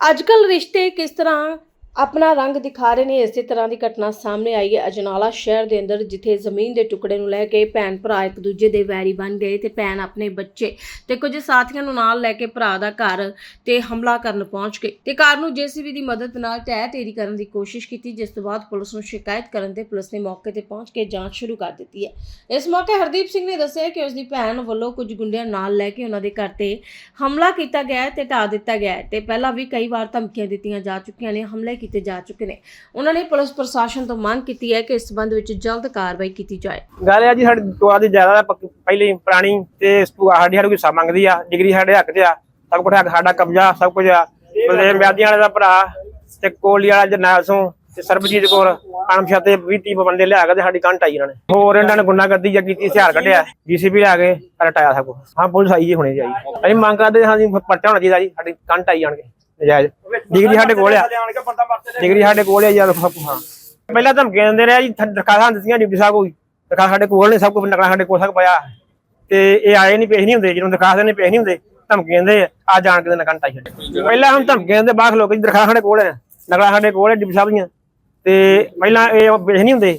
ਅੱਜ ਕੱਲ ਰਿਸ਼ਤੇ ਕਿਸ ਤਰ੍ਹਾਂ ਆਪਣਾ ਰੰਗ ਦਿਖਾ ਰਹੇ ਨੇ, ਇਸੇ ਤਰ੍ਹਾਂ ਦੀ ਘਟਨਾ ਸਾਹਮਣੇ ਆਈ ਹੈ। ਅਜਨਾਲਾ ਸ਼ਹਿਰ ਦੇ ਅੰਦਰ, ਜਿੱਥੇ ਜ਼ਮੀਨ ਦੇ ਟੁਕੜੇ ਨੂੰ ਲੈ ਕੇ ਭੈਣ ਭਰਾ ਇੱਕ ਦੂਜੇ ਦੇ ਵੈਰੀ ਬਣ ਗਏ ਤੇ ਭੈਣ ਆਪਣੇ ਬੱਚੇ ਤੇ ਕੁਝ ਸਾਥੀਆਂ ਨੂੰ ਨਾਲ ਲੈ ਕੇ ਭਰਾ ਦਾ ਘਰ ਤੇ ਹਮਲਾ ਕਰਨ ਪਹੁੰਚ ਗਏ ਤੇ ਘਰ ਨੂੰ ਜੀਸੀਬੀ ਦੀ ਮਦਦ ਨਾਲ ਢਹਿ ਤੇਰੀ ਕਰਨ ਦੀ ਕੋਸ਼ਿਸ਼ ਕੀਤੀ, ਜਿਸ ਤੋਂ ਬਾਅਦ ਪੁਲਿਸ ਨੂੰ ਸ਼ਿਕਾਇਤ ਕਰਨ ਤੇ ਪੁਲਿਸ ਨੇ ਮੌਕੇ ਤੇ ਪਹੁੰਚ ਕੇ ਜਾਂਚ ਸ਼ੁਰੂ ਕਰ ਦਿੱਤੀ ਹੈ। ਇਸ ਮੌਕੇ ਹਰਦੀਪ ਸਿੰਘ ਨੇ ਦੱਸਿਆ ਕਿ ਉਸ ਦੀ ਭੈਣ ਵੱਲੋਂ ਕੁਝ ਗੁੰਡਿਆਂ ਨਾਲ ਲੈ ਕੇ ਉਹਨਾਂ ਦੇ ਘਰ ਤੇ ਹਮਲਾ ਕੀਤਾ ਗਿਆ ਹੈ ਤੇ ਢਾ ਦਿੱਤਾ ਗਿਆ ਹੈ ਤੇ ਪਹਿਲਾਂ ਵੀ ਕਈ ਵਾਰ ਧਮਕੀਆਂ ਦਿੱਤੀਆਂ ਜਾ ਚੁੱਕੀਆਂ ਨੇ, ਹਮਲੇ ਕੀਤੇ ਜਾ ਚੁੱਕੇ ਨੇ। ਉਹਨਾਂ ਨੇ ਪੁਲਿਸ ਪ੍ਰਸ਼ਾਸਨ ਤੋਂ ਮੰਗ ਕੀਤੀ ਹੈ ਕਿ ਇਸ ਸੰਬੰਧ ਵਿੱਚ ਜਲਦ ਕਾਰਵਾਈ ਕੀਤੀ ਜਾਏ। ਗੱਲ ਇਹ ਜੀ, ਸਾਡੀ ਟੋਆ ਦੀ ਜ਼ਿਆਦਾ ਪਹਿਲੀ ਪੁਰਾਣੀ ਤੇ ਟੋਆ ਸਾਡੀ ਕੋਈ ਹਿੱਸਾ ਮੰਗਦੀ ਆ, ਡਿਗਰੀ ਸਾਡੇ ਹੱਕ 'ਚ ਆ। ਸਭ ਕੁਝ ਸਾਡਾ ਕਬਜ਼ਾ, ਸਭ ਕੁਝ ਆ। ਬਲਦੇਵ ਮਿਆਦੀਆਂ ਵਾਲੇ ਦਾ ਭਰਾ ਤੇ ਕੋਲੀ ਵਾਲਾ ਜਰਨੈਲ ਸਿੰਘ ਤੇ ਸਰਬਜੀਤ ਕੌਰ, ਅਣਪਛਾਤੇ 20 30 ਬੰਦੇ ਲਿਆ ਕੇ ਤੇ ਸਾਡੀ ਕੰਟ ਆਈ ਇਹਨਾਂ ਨੇ। ਹੋਰ ਇਹਨਾਂ ਨੇ ਗੁੰਡਾਗਰਦੀ ਜਾਂ ਕੀਤੀ, ਹਥਿਆਰ ਕੱਢਿਆ, ਜੀਸੀਬੀ ਲਿਆ ਕੇ ਹਟਾਇਆ ਸਭ ਕੁਝ ਹਾਂ, ਪੁਲਿਸ ਆਈ ਜੀ ਹੁਣੇ ਜਾਈ ਅਸੀਂ ਮੰਗ ਕਰਦੇ ਹਾਂ ਜੀ, ਪਰਚਾ ਹੋਣਾ ਚਾਹੀਦਾ ਜੀ, ਸਾਡੀ ਕੰਟ ਆਈ ਜਾਣਗੇ। ਨਜਾਇਜ਼। ਡਿਗਰੀ ਸਾਡੇ ਕੋਲ ਆ। ਡਿਗਰੀ ਸਾਡੇ ਕੋਲ ਹੈ ਯਾਰ ਸਭ ਕੁਛ, ਹਾਂ। ਪਹਿਲਾਂ ਧਮਕੀਆਂ ਦਿੰਦੇ ਰਹੇ ਜੀ ਦਰਖਾਸਤਾਂ ਦਿੱਤੀਆਂ ਡਿਊਟੀ ਸਾਹਿਬ ਕੋਈ। ਦਰਖਾਸਤ ਸਾਡੇ ਕੋਲ ਨੇ ਸਭ ਕੁਝ ਨਕਲਾਂ ਸਾਡੇ ਕੋਲ ਸਭ ਪਿਆ ਤੇ ਇਹ ਆਏ ਨਹੀਂ ਪੇਸ਼ ਨਹੀਂ ਹੁੰਦੇ ਜਦੋਂ ਦਰਖਾਸਤ ਨੇ ਪੇਸ਼ ਨਹੀਂ ਹੁੰਦੇ ਧਮਕੀਆਂ ਦਿੰਦੇ ਆ। ਜਾਣ ਕੇ ਨਕਾਂ ਟਾਈ ਛੱਡੇ ਪਹਿਲਾਂ ਹਮ ਧਮਕੀਆਂ ਦਿੰਦੇ ਬਾਅਦ ਲੋਕ ਦਰਖਾਸਤ ਸਾਡੇ ਕੋਲ ਹੈ ਨਕਲਾਂ ਸਾਡੇ ਕੋਲ ਹੈ ਡਿਊਟੀ ਸਾਹਿਬ ਦੀਆਂ। ਤੇ ਪਹਿਲਾਂ ਇਹ ਪੇਸ਼ ਨਹੀਂ ਹੁੰਦੇ।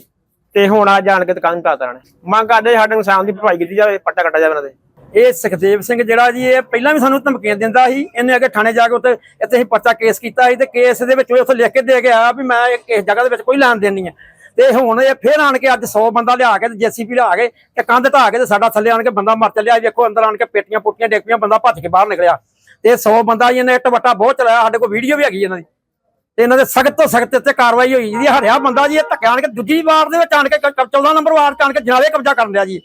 ਤੇ ਹੁਣ ਆ ਜਾਣ ਕੇ ਦੁਕਾਨ ਪਾਤਾ ਨੇ ਮੰਗ ਕਰਦੇ ਸਾਡੇ ਇਨਸਾਨ ਦੀ ਭਰਪਾਈ ਕੀਤੀ ਜਾਵੇ ਪੱਟਾ ਕੱਟਾ ਜਾਵੇ ਉਹਨਾਂ ਦੇ। ਇਹ ਸੁਖਦੇਵ ਸਿੰਘ ਜਿਹੜਾ ਜੀ, ਇਹ ਪਹਿਲਾਂ ਵੀ ਸਾਨੂੰ ਧਮਕੀਆਂ ਦਿੰਦਾ ਸੀ, ਇਹਨੇ ਅੱਗੇ ਥਾਣੇ ਜਾ ਕੇ ਉੱਥੇ, ਇੱਥੇ ਅਸੀਂ ਪਰਚਾ ਕੇਸ ਕੀਤਾ ਸੀ ਤੇ ਕੇਸ ਦੇ ਵਿੱਚ ਉੱਥੇ ਲਿਖ ਕੇ ਦੇ ਕੇ ਆਇਆ ਵੀ ਮੈਂ ਇਹ ਕਿਸ ਜਗ੍ਹਾ ਦੇ ਵਿੱਚ ਕੋਈ ਲੈਣ ਦੇਣ ਨਹੀਂ ਹੈ ਤੇ ਹੁਣ ਇਹ ਫੇਰ ਆਣ ਕੇ ਅੱਜ 100 ਬੰਦਾ ਲਿਆ ਕੇ ਤੇ ਜੀਸੀਪੀ ਲਿਆ ਕੇ ਤੇ ਕੰਧ ਢਾਹ ਕੇ ਤੇ ਸਾਡਾ ਥੱਲੇ ਆਣ ਕੇ ਬੰਦਾ ਮਰ ਚੱਲਿਆ। ਵੇਖੋ ਅੰਦਰ ਆਣ ਕੇ ਪੇਟੀਆਂ ਪੁੱਟੀਆਂ ਡਿੱਗ ਪਈਆਂ, ਬੰਦਾ ਭੱਜ ਕੇ ਬਾਹਰ ਨਿਕਲਿਆ। ਤੇ 100 ਬੰਦਾ ਜੀ, ਇਹਨੇ ਇੱਟ ਬਹੁਤ ਚਲਾਇਆ, ਸਾਡੇ ਕੋਲ ਵੀਡੀਓ ਵੀ ਹੈਗੀ ਇਹਨਾਂ ਦੀ। ਤੇ ਇਹਨਾਂ ਦੇ ਸਖਤ ਤੋਂ ਸਖਤ ਇੱਥੇ ਕਾਰਵਾਈ ਹੋਈ ਜੀ। ਹਰਿਆ ਬੰਦਾ ਜੀ, ਇਹ ਧੱਕੇ ਆਣ ਕੇ ਦੂਜੀ ਵਾਰ ਦੇ ਵਿੱਚ ਆਣ ਕੇ 14 ਨੰਬਰ ਵਾਰ ਚ ਆਣ ਕੇ ਜਨਾਲੇ ਕਬਜ਼ਾ ਕਰਨ ਲਿਆ ਜੀ।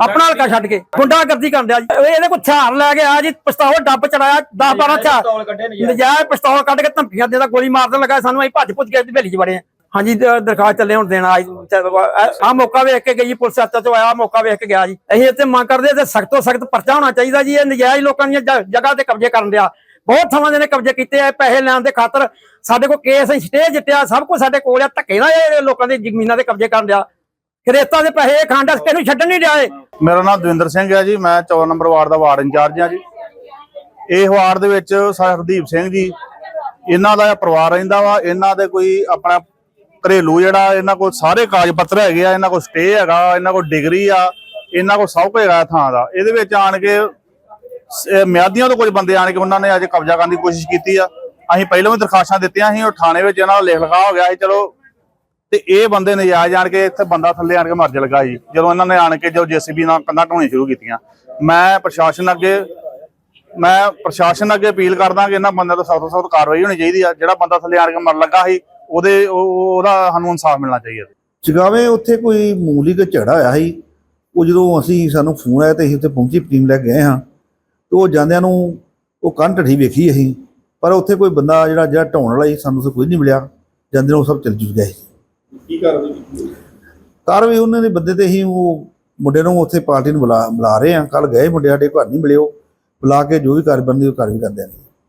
ਆਪਣਾ ਹਲਕਾ ਛੱਡ ਕੇ ਗੁੰਡਾਗਰਦੀ ਕਰਨ ਦਿਆ ਜੀ। ਇਹ ਇਹਦੇ ਕੋਲ ਹਥਿਆਰ ਲੈ ਕੇ ਆ ਜੀ ਪਿਸਤੌਲ ਡੱਬ ਚੜਾਇਆ 10 12 ਹਥਿਆਰ। ਨਜਾਇਜ਼ ਪਿਸਤੌਲ ਕੱਢ ਕੇ ਧਮਕੀਆਂ ਦੇਦਾ ਗੋਲੀ ਮਾਰ ਦੇਣ ਲੱਗਾ ਸਾਨੂੰ ਅਸੀਂ ਭੱਜ ਭੁੱਜ ਕੇ ਹਵੇਲੀ ਚ ਵੜੇ ਆ। ਹਾਂਜੀ ਦਰਖਾਸਤ ਚੱਲੇ ਹੁਣ ਦੇਣਾ ਆ ਮੌਕਾ ਵੇਖ ਕੇ ਗਈ ਪੁਲਿਸ ਹੱਥ ਤੋਂ ਆਇਆ ਮੌਕਾ ਵੇਖ ਕੇ ਗਿਆ ਜੀ। ਅਸੀਂ ਇੱਥੇ ਮੰਗ ਕਰਦੇ ਤੇ ਸਖਤ ਤੋਂ ਸਖਤ ਪਰਚਾ ਹੋਣਾ ਚਾਹੀਦਾ ਜੀ। ਇਹ ਨਜਾਇਜ਼ ਲੋਕਾਂ ਦੀਆਂ ਜ- ਜਗ੍ਹਾ ਤੇ ਕਬਜ਼ੇ ਕਰਨ ਦਿਆ। ਬਹੁਤ ਥਾਵਾਂ ਦੇ ਨੇ ਕਬਜ਼ੇ ਕੀਤੇ ਆ ਪੈਸੇ ਲੈਣ ਦੇ ਖਾਤਰ। ਸਾਡੇ ਕੋਲ ਕੇਸ ਸਟੇ ਜਿੱਤਿਆ ਸਭ ਕੁਝ ਸਾਡੇ ਕੋਲ ਆ ਧੱਕੇ ਨਾਲ ਇਹ ਲੋਕਾਂ ਦੀ ਜ਼ਮੀਨਾਂ ਦੇ ਕਬਜ਼ੇ ਕਰਨ ਦਿਆ। ਖਰੇਤਾਂ ਦੇ ਪੈਸੇ ਇਹ ਖਾਂਡਾ ਕਿਹਨੂੰ ਛੱਡਣ ਨਹੀਂ ਦਿਆ ਮੇਰਾ ਨਾਮ ਦਵਿੰਦਰ ਸਿੰਘ ਹੈ ਜੀ, ਮੈਂ 14 ਨੰਬਰ ਵਾਰਡ ਦਾ ਵਾਰਡ ਇੰਚਾਰਜ ਹਾਂ ਜੀ। ਇਹ ਵਾਰਡ ਦੇ ਵਿੱਚ ਸਰਦੀਪ ਸਿੰਘ ਜੀ, ਇਹਨਾਂ ਦਾ ਪਰਿਵਾਰ ਰਹਿੰਦਾ ਵਾ, ਇਹਨਾਂ ਦੇ ਕੋਈ ਆਪਣਾ ਘਰੇਲੂ ਜਿਹੜਾ, ਇਹਨਾਂ ਕੋਲ ਸਾਰੇ ਕਾਗਜ਼ ਪੱਤਰ ਹੈਗੇ ਆ, ਇਹਨਾਂ ਕੋਲ ਸਟੇ ਹੈਗਾ, ਇਹਨਾਂ ਕੋਲ ਡਿਗਰੀ ਆ, ਇਹਨਾਂ ਕੋਲ ਸਭ ਕੁਝ ਹੈਗਾ ਥਾਂ ਦਾ। ਇਹਦੇ ਵਿੱਚ ਆਣ ਕੇ ਮਿਆਦੀਆਂ ਤੋਂ ਕੁਝ ਬੰਦੇ ਆਣ ਕੇ ਉਹਨਾਂ ਨੇ ਅੱਜ ਕਬਜ਼ਾ ਕਰਨ ਦੀ ਕੋਸ਼ਿਸ਼ ਕੀਤੀ ਆ। ਅਸੀਂ ਪਹਿਲਾਂ ਵੀ ਦਰਖਾਸਤਾਂ ਦਿੱਤੀਆਂ ਸੀ, ਉਹ ਥਾਣੇ ਵਿੱਚ ਇਹਨਾਂ ਦਾ ਲਿਖ ਲਿਖਾ ਹੋ ਗਿਆ ਸੀ, ਚਲੋ ਤੇ ਇਹ ਬੰਦੇ ਨਜਾਇਜ਼ ਜਾਣ ਕੇ ਇੱਥੇ ਬੰਦਾ ਥੱਲੇ ਆਣ ਕੇ ਮਰ ਲਗਾ ਜੀ ਜਦੋਂ ਇਹਨਾਂ ਨੇ ਆਣ ਕੇ ਜੋ ਜੀਸੀਬੀ ਨਾਲ ਕੰਧਾਂ ਢੋਣੀਆਂ ਸ਼ੁਰੂ ਕੀਤੀਆਂ। ਮੈਂ ਪ੍ਰਸ਼ਾਸਨ ਅੱਗੇ, ਮੈਂ ਪ੍ਰਸ਼ਾਸਨ ਅੱਗੇ ਅਪੀਲ ਕਰਦਾ ਕਿ ਇਹਨਾਂ ਬੰਦਿਆਂ ਤੋਂ ਸਖਤ ਤੋਂ ਸਖਤ ਕਾਰਵਾਈ ਹੋਣੀ ਚਾਹੀਦੀ ਆ। ਜਿਹੜਾ ਬੰਦਾ ਥੱਲੇ ਆਣ ਕੇ ਮਰ ਲੱਗਾ ਸੀ, ਉਹਦੇ ਉਹਦਾ ਸਾਨੂੰ ਇਨਸਾਫ ਮਿਲਣਾ ਚਾਹੀਦਾ। ਜਗਾਵੇਂ, ਉੱਥੇ ਕੋਈ ਮਾਮੂਲੀ ਕੁ ਝਗੜਾ ਹੋਇਆ ਸੀ? ਉਹ ਜਦੋਂ ਅਸੀਂ, ਸਾਨੂੰ ਫੋਨ ਆਇਆ ਤੇ ਅਸੀਂ ਉੱਥੇ ਪਹੁੰਚੀ ਟੀਮ ਲੈ ਕੇ ਗਏ ਹਾਂ। ਤੇ ਉਹ ਜਾਂਦਿਆਂ ਨੂੰ ਉਹ ਕੰਨ ਢੱਠੀ ਵੇਖੀ ਅਸੀਂ। ਪਰ ਉੱਥੇ ਕੋਈ ਬੰਦਾ ਜਿਹੜਾ ਜਿਹੜਾ ਢਾਉਣ ਵਾਲਾ ਸੀ, ਸਾਨੂੰ ਤਾਂ ਕੋਈ ਨਹੀਂ ਮਿਲਿਆ। ਜਾਂਦੇ ਨੂੰ ਸਭ ਚਲ ਜੁ ਗਏ ਕੀ ਕਾਰਵਾਈ ਕਾਰਵਾਈ ਉਹਨਾਂ ਦੇ ਬੰਦੇ ਤੇ ਹੀ ਉਹ ਮੁੰਡੇ ਨੂੰ ਉੱਥੇ ਪਾਰਟੀ ਨੂੰ ਬੁਲਾ ਬੁਲਾ ਰਹੇ ਆ। ਕੱਲ ਗਏ ਮੁੰਡੇ ਸਾਡੇ ਘਰ ਨਹੀਂ ਮਿਲਿਓ। ਬੁਲਾ ਕੇ ਜੋ ਵੀ ਕਾਰਜ ਬਣਦੀ ਉਹ ਕਰ ਵੀ ਕਰਦੇ ਨੇ